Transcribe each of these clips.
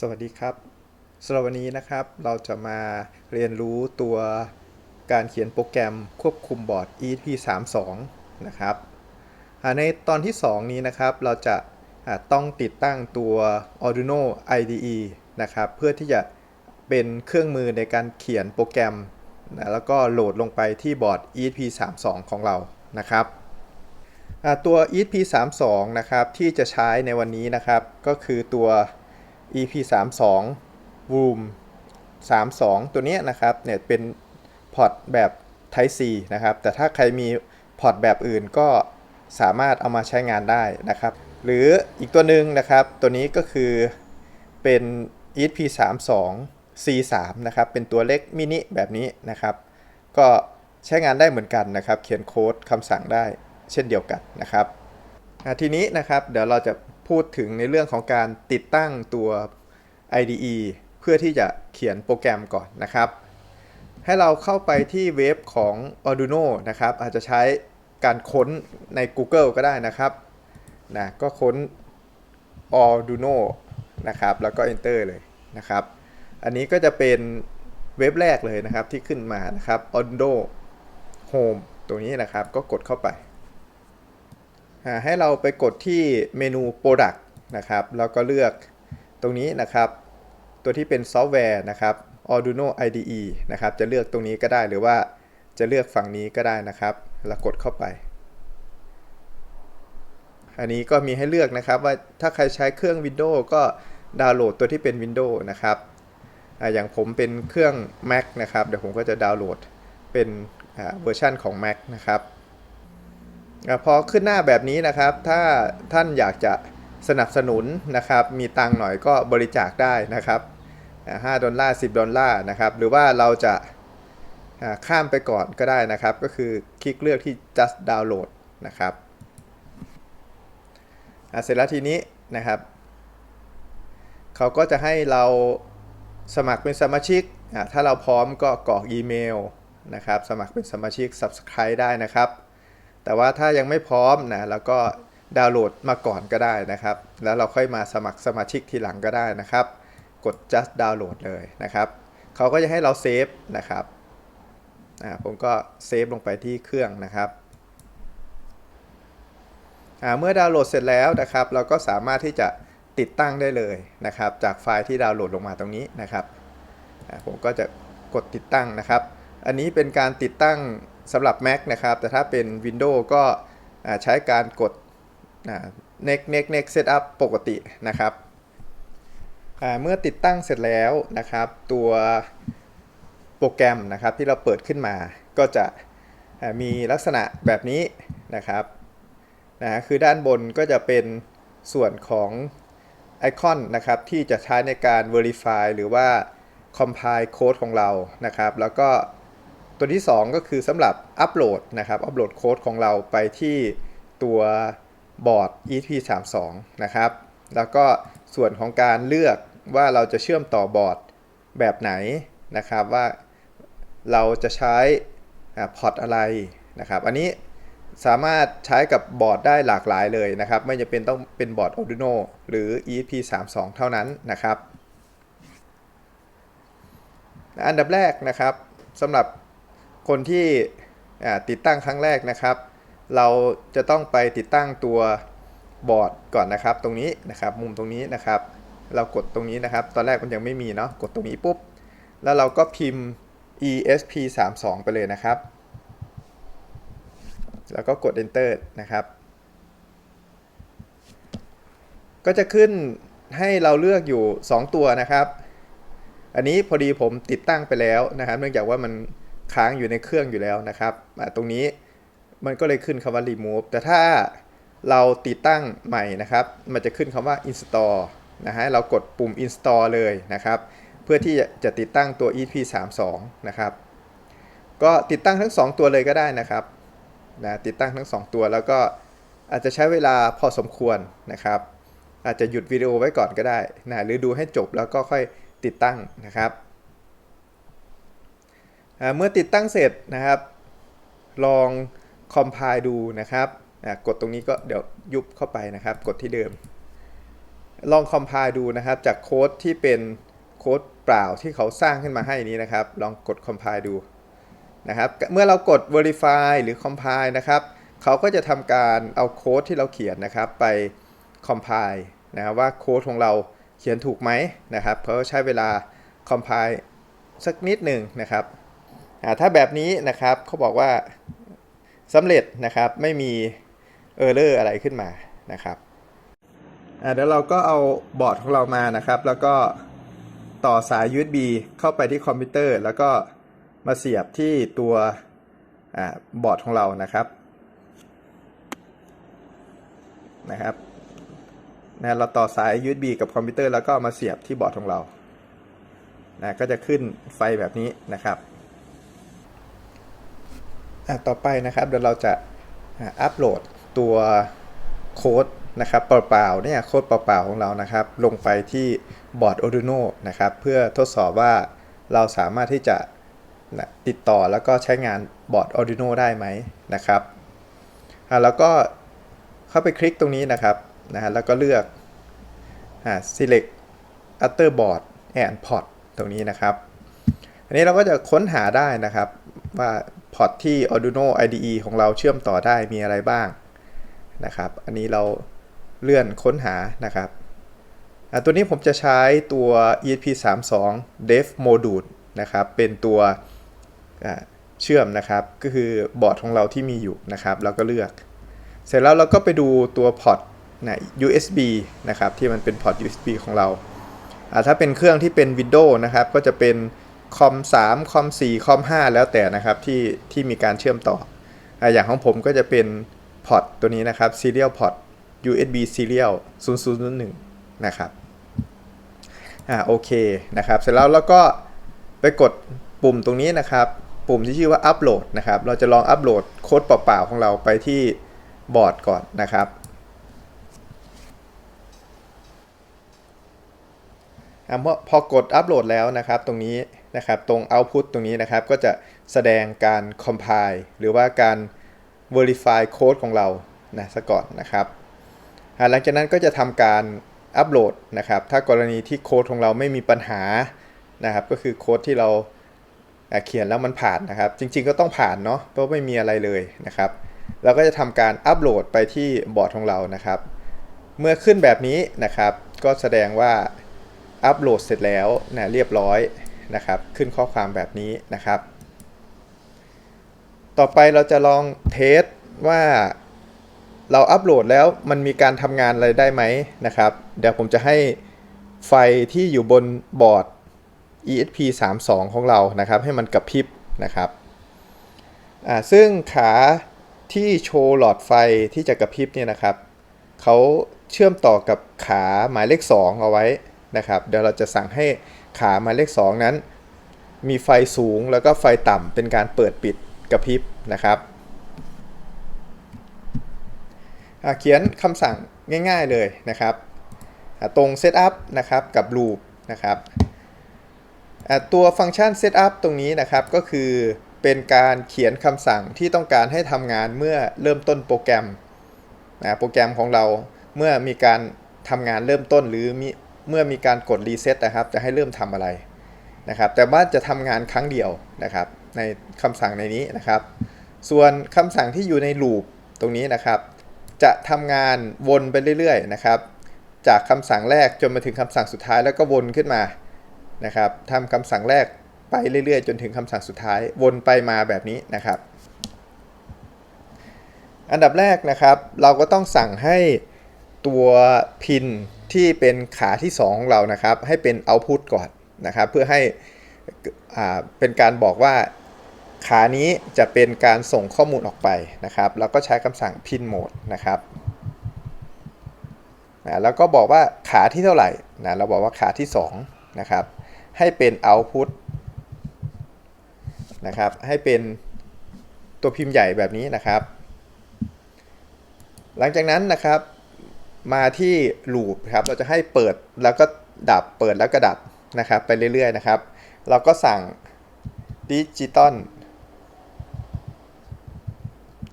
สวัสดีครับสำหรับวันนี้นะครับเราจะมาเรียนรู้ตัวการเขียนโปรแกรมควบคุมบอร์ด EP 3 2นะครับในตอนที่ 2 นี้นะครับเราจะต้องติดตั้งตัว Arduino IDE นะครับเพื่อที่จะเป็นเครื่องมือในการเขียนโปรแกรมนะแล้วก็โหลดลงไปที่บอร์ด ESP32 ของเรานะครับอ่าตัว ESP32 นะครับที่จะใช้ในวันนี้นะครับก็คือตัว EP32 Room 32 ตัวนี้นะครับเนี่ยเป็นพอร์ตแบบ Type C นะครับ แต่ถ้าใครมีพอร์ตแบบอื่นก็สามารถเอามาใช้งานได้นะครับ หรืออีกตัวหนึ่งนะครับ ตัวนี้ก็คือเป็น ESP32 C3 นะครับ เป็นตัวเล็กมินิแบบนี้นะครับ ก็ใช้งานได้เหมือนกันนะครับ เขียนโค้ดคำสั่งได้เช่นเดียวกันนะครับทีนี้นะครับเดี๋ยวเราจะ พูดถึงในเรื่องของการติดตั้งตัว IDE เพื่อที่จะเขียนโปรแกรมก่อนนะครับ ให้เราเข้าไปที่เว็บของ Arduino นะครับ อาจจะใช้การค้นใน Google ก็ได้นะครับนะก็ค้น Arduino นะครับแล้วก็ Enter เลยนะครับ อันนี้ก็จะเป็นเว็บแรกเลยนะครับที่ขึ้นมานะครับ Arduino Home ตรงนี้นะครับก็กดเข้าไป ให้เราไปกดที่เมนู Product นะครับแล้วก็เลือกตรงนี้นะครับ ตัวที่เป็นซอฟต์แวร์นะครับ Arduino IDE นะครับ จะเลือกตรงนี้ก็ได้หรือว่าจะเลือกฝั่งนี้ก็ได้นะครับแล้วกดเข้าไป อันนี้ก็มีให้เลือกนะครับว่าถ้าใครใช้เครื่อง Windows ก็ดาวน์โหลดตัวที่เป็น Windows นะครับอย่างผมเป็นเครื่อง Mac นะครับ เดี๋ยวผมก็จะดาวน์โหลดเป็นเวอร์ชันของ Mac นะครับ พอขึ้นหน้าแบบนี้นะครับ ถ้าท่านอยากจะสนับสนุนนะครับ มีตังค์หน่อยก็บริจาคได้นะครับอ่า5ดอลลาร์10ดอลลาร์นะครับ หรือว่าเราจะข้ามไปก่อนก็ได้นะครับ ก็คือคลิกเลือกที่ just download นะครับเสร็จแล้วทีนี้นะครับ เขาก็จะให้เราสมัครเป็นสมาชิก ถ้าเราพร้อมก็กรอกอีเมลนะครับ สมัครเป็นสมาชิก subscribe ได้นะครับ แต่ว่าถ้ายังไม่พร้อมนะเราก็ดาวน์โหลดมาก่อนก็ได้นะครับ แล้วเราค่อยมาสมัครสมาชิกทีหลังก็ได้นะครับ กด just download เลยนะครับเขาก็จะให้เราเซฟนะครับผมก็เซฟลงไปที่เครื่องนะครับเมื่อดาวน์โหลดเสร็จแล้วนะครับ เราก็สามารถที่จะติดตั้งได้เลยนะครับ จากไฟล์ที่ดาวน์โหลดลงมาตรงนี้นะครับผมก็จะกดติดตั้งนะครับ อันนี้เป็นการติดตั้ง สำหรับ Mac นะครับ แต่ถ้าเป็น Windows ก็ใช้การกด next next next setup ปกตินะครับ เมื่อติดตั้งเสร็จแล้วนะครับ ตัวโปรแกรมนะครับที่เราเปิดขึ้นมาก็จะมีลักษณะแบบนี้นะครับนะคือด้านบนก็จะเป็นส่วนของไอคอนนะครับที่จะใช้ในการ Verify หรือว่า Compile โค้ดของเรานะครับ แล้วก็ ตัวที่ 2 ก็คือสำหรับอัปโหลดนะครับอัปโหลดโค้ดของเราไปที่ตัวบอร์ด ESP32 นะครับ แล้วก็ส่วนของการเลือกว่าเราจะเชื่อมต่อบอร์ดแบบไหนนะครับว่าเราจะใช้พอร์ตอะไรนะครับ อันนี้สามารถใช้กับบอร์ดได้หลากหลายเลยนะครับ ไม่จำเป็นต้องเป็นบอร์ด Arduino หรือ ESP32 เท่านั้นนะครับ อันดับแรกนะครับสำหรับ คนที่ติดตั้งครั้งแรกนะครับ เราจะต้องไปติดตั้งตัวบอร์ดก่อนนะครับ ตรงนี้นะครับ มุมตรงนี้นะครับ เรากดตรงนี้นะครับ ตอนแรกมันยังไม่มีเนาะกดตรงนี้ปุ๊บ แล้วเราก็พิมพ์ esp32 ไปเลยนะครับ แล้วก็กด enter นะครับ ก็จะขึ้นให้เราเลือกอยู่ 2 ตัวนะครับ อันนี้พอดีผมติดตั้งไปแล้วนะครับ เนื่องจากว่ามัน ค้างอยู่ในเครื่องอยู่แล้วนะครับตรงนี้มันก็เลยขึ้นคำว่า remove แต่ถ้าเราติดตั้งใหม่นะครับ มันจะขึ้นคำว่า install นะฮะเรากดปุ่ม install เลยนะครับ เพื่อที่จะติดตั้งตัว EP32 นะครับ ก็ติดตั้งทั้ง 2 ตัวเลยก็ได้นะครับนะติดตั้งทั้ง 2 ตัวแล้วก็อาจจะใช้เวลาพอสมควรนะครับ อาจจะหยุดวิดีโอไว้ก่อนก็ได้นะหรือดูให้จบแล้วก็ค่อยติดตั้งนะครับ เมื่อติดตั้งเสร็จนะครับ ลองคอมไพล์ดูนะครับกดตรงนี้ก็เดี๋ยวยุบเข้าไปนะครับ กดที่เดิม ลองคอมไพล์ดูนะครับ จากโค้ดที่เป็นโค้ดเปล่าที่เขาสร้างขึ้นมาให้นี้นะครับ ลองกดคอมไพล์ดูนะครับ เมื่อเรากด verify หรือ compile นะครับเขาก็จะทำการเอาโค้ดที่เราเขียนนะครับ ไป compile นะครับว่าโค้ดของเราเขียนถูกไหมนะครับเพราะใช้เวลา compile สักนิดหนึ่งนะครับ ถ้าแบบนี้นะครับเขาบอกว่าสำเร็จนะครับไม่มี error อะไรขึ้นมานะครับเดี๋ยวเราก็เอาบอร์ดของเรามานะครับ แล้วก็ต่อสาย USB เข้าไปที่คอมพิวเตอร์ แล้วก็มาเสียบที่ตัวอบอร์ดของเรานะครับนะครับนะเราต่อสาย USB กับคอมพิวเตอร์แล้วก็มาเสียบที่บอร์ดของเรานะก็จะขึ้นไฟแบบนี้นะครับ ต่อไปนะครับเดี๋ยวเราจะอัปโหลดตัวโค้ดนะครับเปล่าๆเนี่ยโค้ดเปล่าๆของเรานะครับ ลงไปที่บอร์ด Arduino นะครับ เพื่อทดสอบว่าเราสามารถที่จะนะติดต่อแล้วก็ใช้งานบอร์ด Arduino ได้ไหมนะครับอะแล้วก็เข้าไปคลิกตรงนี้นะครับนะฮะแล้วก็เลือกอ่า select other board and port ตรงนี้นะครับ อันนี้เราก็จะค้นหาได้นะครับว่า พอร์ตที่ Arduino IDE ของเราเชื่อมต่อได้มีอะไรบ้างนะครับ อันนี้เราเลื่อนค้นหานะครับ ตัวนี้ผมจะใช้ตัว ESP32 Dev Module นะครับ เป็นตัวเชื่อมนะครับ ก็คือบอร์ดของเราที่มีอยู่นะครับเราก็เลือก เสร็จแล้วเราก็ไปดูตัวพอร์ตนะ USB นะครับ ที่มันเป็นพอร์ต USB ของเราอ่าถ้าเป็นเครื่องที่เป็น Windows นะครับ ก็จะเป็น คอม3คอม4คอม5แล้วแต่นะครับที่ที่มีการเชื่อมต่อออย่างของผมก็จะเป็นพอร์ตตัวนี้นะครับ Serial Port USB Serial 0001 นะครับอ่าโอเคนะครับ เสร็จแล้วเราก็ไปกดปุ่มตรงนี้นะครับ ปุ่มที่ชื่อว่าอัปโหลดนะครับ เราจะลองอัปโหลดโค้ดเปล่าๆของเราไปที่บอร์ดก่อนนะครับอะเมื่อพอกดอัปโหลดแล้วนะครับ ตรงนี้ นะครับตรง Output ตรงนี้นะครับก็จะแสดงการ Compile หรือว่าการ Verify โค้ดของเรานะซะก่อนนะครับหลังจากนั้นก็จะทำการอัปโหลดนะครับถ้ากรณีที่โค้ดของเราไม่มีปัญหานะครับก็คือโค้ดที่เราเขียนแล้วมันผ่านนะครับ จริงๆก็ต้องผ่านเนาะเพราะไม่มีอะไรเลยนะครับเราก็จะทำการอัปโหลดไปที่บอร์ดของเรานะครับ เมื่อขึ้นแบบนี้นะครับ ก็แสดงว่าอัปโหลดเสร็จแล้วนะเรียบร้อย นะครับ ขึ้นข้อความแบบนี้นะครับ ต่อไปเราจะลองเทสว่าเราอัปโหลดแล้วมันมีการทำงานอะไรได้ไหมนะครับ เดี๋ยวผมจะให้ไฟที่อยู่บนบอร์ด ESP32 ของเรานะครับ ให้มันกระพริบนะครับอ่าซึ่งขาที่โชว์หลอดไฟที่จะกระพริบเนี่ยนะครับเขาเชื่อมต่อกับขาหมายเลข 2 เอาไว้นะครับ เดี๋ยวเราจะสั่งให้ ขาหมายเลข 2 นั้น มีไฟสูงแล้วก็ไฟต่ำเป็นการเปิดปิดกระพริบนะครับอะเขียนคำสั่งง่ายๆเลยนะครับตรง Setup นะครับกับ Loop นะครับอะตัวฟังก์ชัน Setup ตรงนี้นะครับก็คือเป็นการเขียนคำสั่งที่ต้องการให้ทำงานเมื่อเริ่มต้นโปรแกรมนะโปรแกรมของเราเมื่อมีการทำงานเริ่มต้นหรือมี เมื่อมีการกดรีเซ็ตนะครับ จะให้เริ่มทำอะไรนะครับ แต่ว่าจะทำงานครั้งเดียวนะครับ ในคำสั่งในนี้นะครับ ส่วนคำสั่งที่อยู่ในลูปตรงนี้นะครับ จะทำงานวนไปเรื่อยๆนะครับ จากคำสั่งแรกจนมาถึงคำสั่งสุดท้ายแล้วก็วนขึ้นมานะครับทำคำสั่งแรกไปเรื่อยๆ จนถึงคำสั่งสุดท้ายวนไปมาแบบนี้นะครับ อันดับแรกนะครับ เราก็ต้องสั่งให้ตัวพิน ที่เป็นขาที่ 2 ของเรานะครับ ให้เป็น output ก่อนนะครับ เพื่อให้อ่าเป็นการบอกว่าขานี้จะเป็นการส่งข้อมูลออกไปนะครับ แล้วก็ใช้คำสั่ง pin mode นะครับนะแล้วก็บอกว่าขาที่เท่าไหร่นะเราบอกว่าขาที่2นะครับให้เป็น output นะครับให้เป็นตัวพิมพ์ใหญ่แบบนี้นะครับ หลังจากนั้นนะครับ มาที่ลูปครับเราจะให้เปิดแล้วก็ดับเปิดแล้วก็ดับนะครับไปเรื่อยๆนะครับ เราก็สั่งดิจิตอล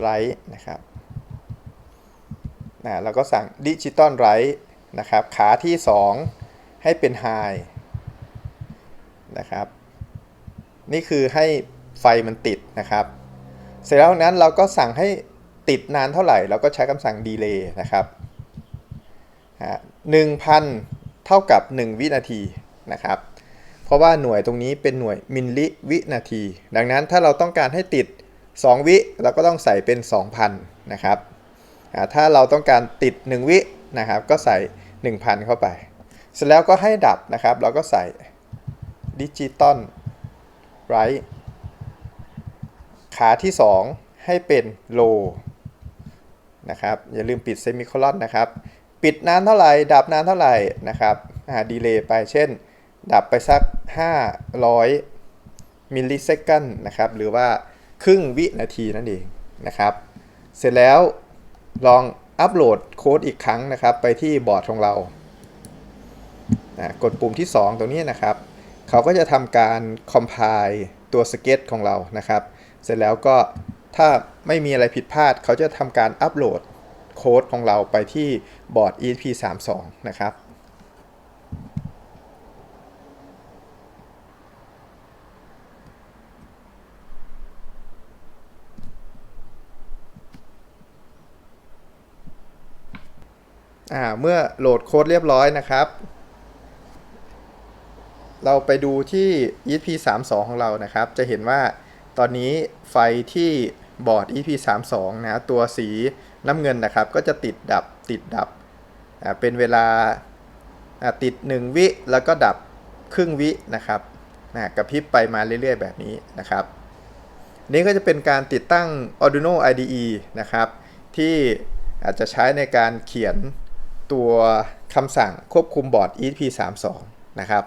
ไลท์นะครับนะเราก็สั่งดิจิตอลไลท์นะครับขาที่ 2 ให้เป็น high นะครับนี่คือให้ไฟมันติดนะครับ เสร็จแล้วนั้นเราก็สั่งให้ติดนานเท่าไหร่ เราก็ใช้คำสั่ง delay นะครับ หนึ่งพันเท่ากับ 1 วินาทีนะครับ เพราะว่าหน่วยตรงนี้เป็นหน่วยมิลลิวินาที ดังนั้นถ้าเราต้องการให้ติด 2 วิเราก็ต้องใส่เป็น 2,000 นะครับ ถ้าเราต้องการติด 1 วินะครับ ก็ใส่ 1,000 เข้าไป เสร็จแล้วก็ให้ดับนะครับ เราก็ใส่ดิจิตอลไรขาที่ 2 ให้เป็น low นะครับ อย่าลืมปิดเซมิโคลอนนะครับ ปิดนานเท่าไหร่ ดับนานเท่าไหร่นะครับดีเลย์ไปเช่น ดับไปสัก 500 มิลลิเซคันนะครับ หรือว่าครึ่งวินาทีนั่นเองนะครับ เสร็จแล้วลองอัปโหลดโค้ดอีกครั้งนะครับ ไปที่บอร์ดของเราอ่ากดปุ่มที่ 2 ตรงนี้นะครับ เขาก็จะทำการ compile ตัวสเก็ตของเรานะครับ เสร็จแล้วก็ถ้าไม่มีอะไรผิดพลาด เขาจะทำการอัปโหลด โค้ดของเราไปที่บอร์ด ESP32 นะครับ เมื่อโหลดโค้ดเรียบร้อยนะครับ เราไปดูที่ ESP32 ของเรานะครับ จะเห็นว่าตอนนี้ไฟที่บอร์ด ESP32 นะ ตัวสี น้ำเงินนะครับ ก็จะติดดับติดดับเป็นเวลาอ่าติด 1 วิแล้วก็ดับครึ่งวินะครับนะกระพริบไปมาเรื่อยๆ แบบนี้นะครับ นี่ก็จะเป็นการติดตั้ง Arduino IDE นะครับ ที่อาจจะใช้ในการเขียนตัวคำสั่งควบคุมบอร์ด ESP32 นะครับ